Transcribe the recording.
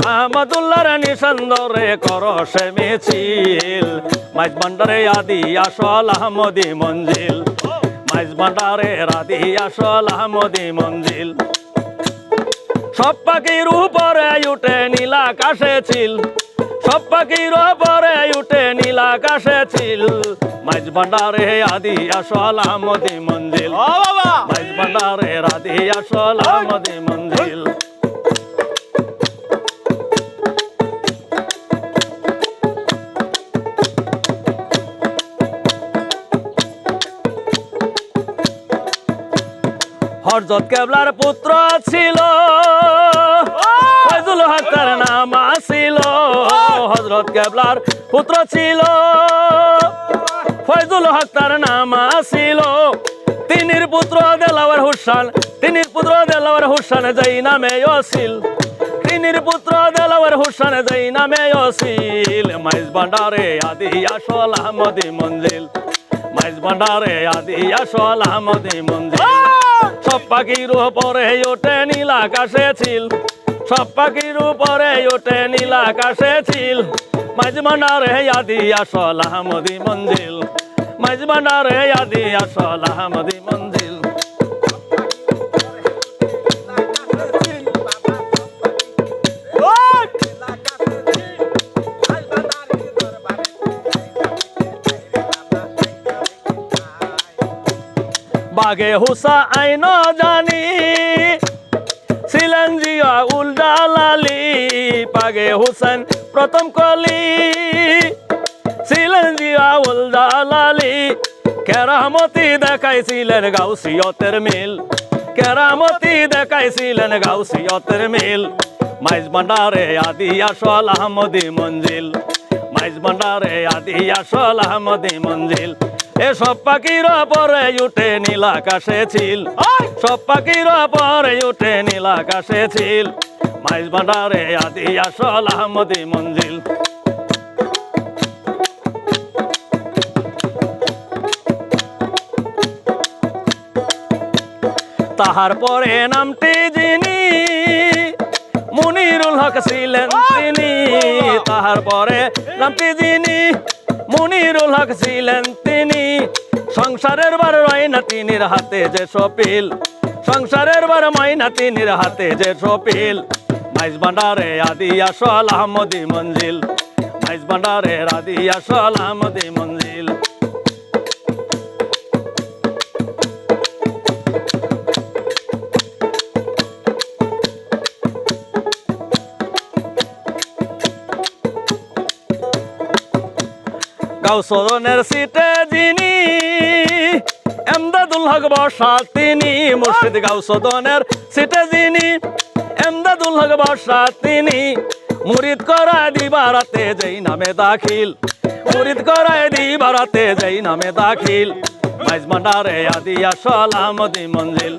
আহমদুল্লাহর নিশান ধরে কর সে মিছিল। মাইজ ভান্ডারে আদি আসল আহমদি মঞ্জিল। মাইজ ভান্ডারে আদি আসল আহমদি মঞ্জিল। সব পাখির উপরে উঠে নীল আকাশে ছিল। সব পাখির উপরে উঠে নীল আকাশে ছিল। মাইজ ভান্ডারে আদি আসল আহমদি মঞ্জিল। মাইজ ভান্ডারে আদি আসল আহমদি মঞ্জিল। হরজত কেবলার পুত্র ছিল। ফয়জুল হক নাম ছিল হজরত কেবলার পুত্র ছিল। ফয়জুল হক নাম ছিল তিনির পুত্র দেলাওয়ার হুসান, তিনির পুত্র দেলাওয়ার হুসান যাই নামে অসিল। তিনির পুত্র দেলাওয়ার হুসান যাই নামে অসিল। মাইজ ভান্ডারে আদি আসল আহমদি মঞ্জিল। মাইজ ভান্ডারে আদি আসল আহমদি মঞ্জিল। সব পাখির উপরে ওঠে নীল আকাশে ছিল সব পাখির উপরে ওঠে নীল আকাশে ছিল মাঝ ভান্ডারে আদি আসল আহমদি মঞ্জিল মাঝ ভান্ডারে আদি আসল আহমদি মঞ্জিল বাগে হুসা আইন জানি ছিলেন জিয়া উল্ডালালি বাগে হুসেন প্রথম কলি ছিলেন জিয়া উল্ডালালি কেরামতি দেখাইছিলেন গাউসিয়তের মিল, কেরামতি দেখাইছিলেন গাউসিয়তের মিল, মাইজ ভান্ডারে আদি আসল আহমদি মঞ্জিল, মাইজ ভান্ডারে আদি আসল আহমদি মঞ্জিল এসব পাখির পরে উঠে নীল আকাশে ছিল সব পাখির পরে উঠে নীল আকাশে ছিল মাইজ ভান্ডারে আদি আসল আহমদি মঞ্জিল। তাহার পরে নামটি যিনি মুনিরুল হক ছিলেন তিনি। তাহার পরে নামটি যিনি মুনিরুল হক ছিলেন তিনি। সংসারের বার রয়না তিনির হাতে যে সপিল। সংসারের বার ময়না তিনির হাতে যে সপিল। মাইজ ভান্ডারে আদি আসল আহমদি মঞ্জিল। মাইজ ভান্ডারে আদি আসল আহমদি মঞ্জিল। গাউসনের সিটে যিনি, এমদাদুল হক বর্ষা তিনি, মুর্শিদ গাউসদনের সিটে যিনি, এমদাদুল হক বর্ষা তিনি মুরিদ করায় দিবারাতে যেই নামে দাখিল, মুরিদ করায় দিবারাতে যেই নামে দাখিল মাইজ ভান্ডারে আদি আসল আহমদি মঞ্জিল!